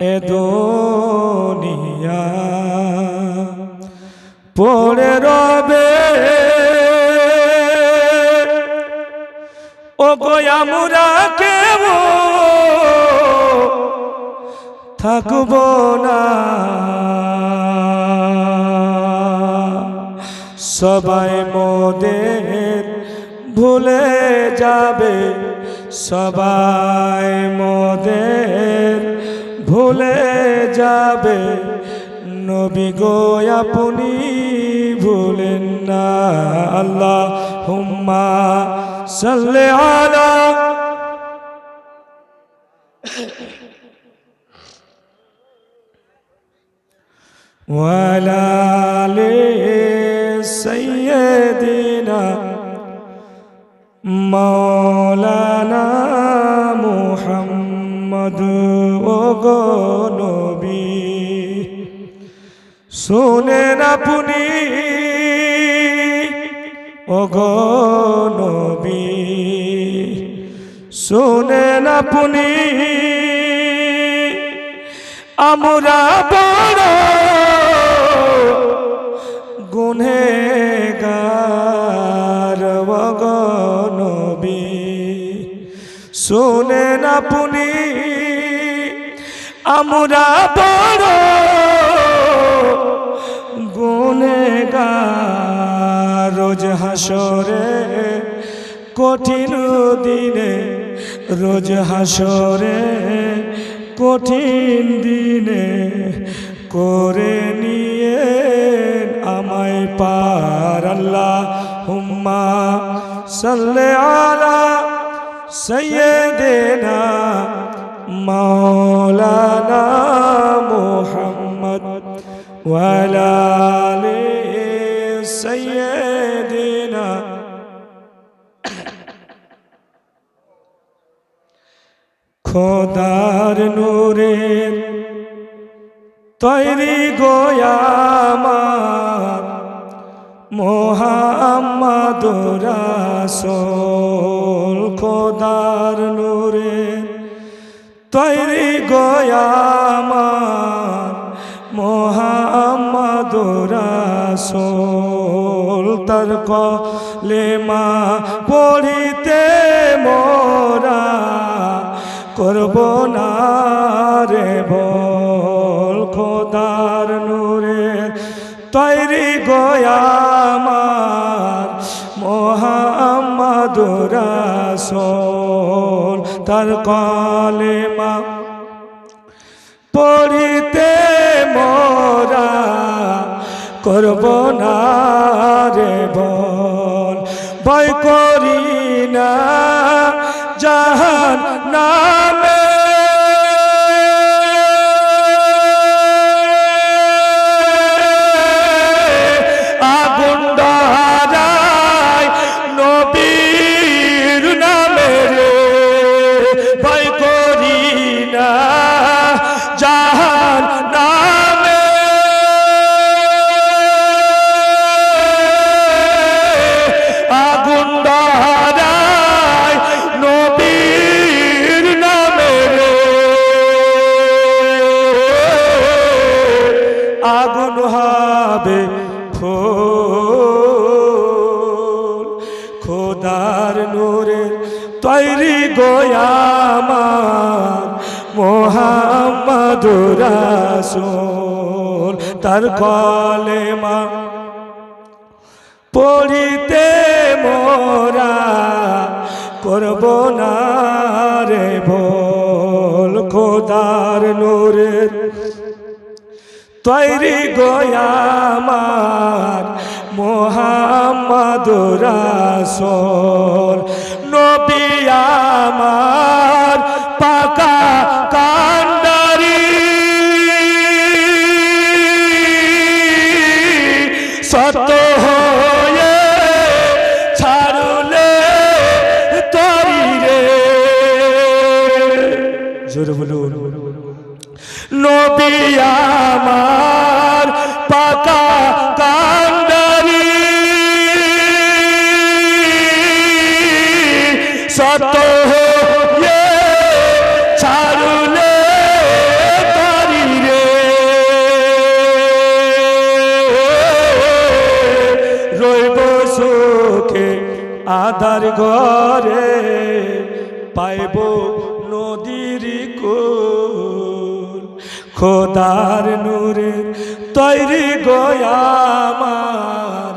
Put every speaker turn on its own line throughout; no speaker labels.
এ দুনিয়া পড়ে রবে। ও গোয়ামুরা কেব থাকব না। সবাই মোদের ভুলে যাবে, সবাই মোদের ভুলে যাবে নবী গো আপনি ভুলেন না আল্লাহ হুম্মা সাল্লে আলা وعلى آل سيدنا مولانا শুনেন আপনি। ওগনবী শুনেন আপনি। আমরা বড় গুনেগার নবী শুনেন আপনি। আমরা বড় গুনেগার রোজ হাসরে, কঠিন দিনে রোজ হাসরে, কঠিন দিনে করে নিয়ে আমায় পার আল্লাহ হুম্মা সাল্লে আলা সৈয়দেনা মাওলানা মুহাম্মদ ওয়ালা সৈয়দিনা খোদার নূরের তৈরি গোয়ামার মোহাম্মদ রাসোল। খোদার নূরের তৈরি গোয়ামার মোহাম্মদ রাসোল, তার কলেমা পড়িতে মোরা করব না রে বল খোদার নূরে তৈরি গোয়ামার মোহাম্মদ রাসোল, তার কলেমা পড়িতে মোরা করব না রে বল। ভয় করি না। জাহান নামে আগুন হবে। ফুল খোদার নূরের তৈরি গোয়ামার মোহাম্মদ রাসূল। তার কলেমা পড়িতে মোরা করব না রে ভোল। খোদার নূরের তৈরি গোয়ামার মোহাম্মদ রাসোল। নবী পাকা কান্ডারি সত হয়ে ছাড়লে তরি রে। বলুন। সত্য হোক আধার ঘরে পাইব নদীর কুল। খোদার নূরে তৈরি গয়ামার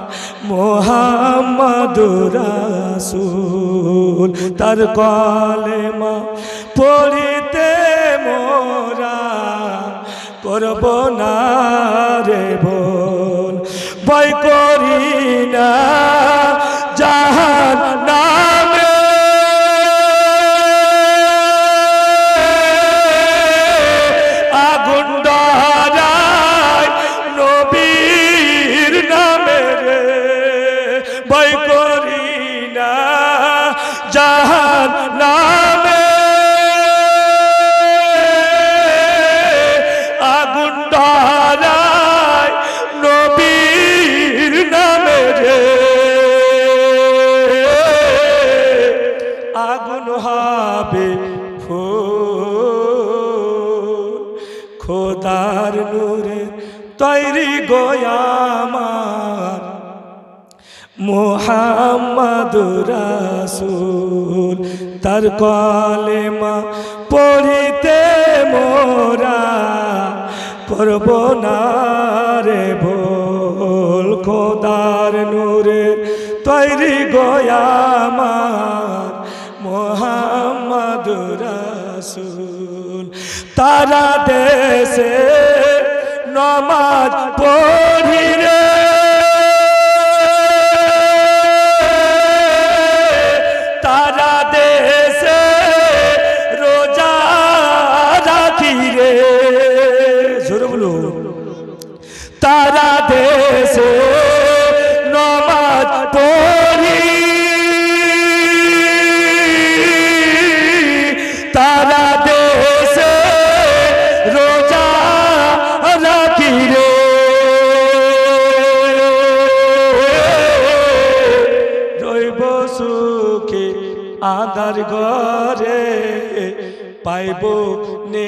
মোহাম্মদুরা রাসূল, তার কলেমা পড়িতে মোরা করব না রে বল ভয় করি না জাহান নামে আগুন নবীর নামে রে, ভয় মোহাম্মদ রাসূল, তার কলেমা পড়িতে মোরা করব না রে ভোল খোদার নূরে, তৈরি গোয়ামার মোহাম্মদ রাসূল। তারা দেশে নমাজ পড়ি তারা দেশে নমাজ তারা দেশে রোজা রাখি রে রইব সুখে আদার ঘরে পাইব নেকি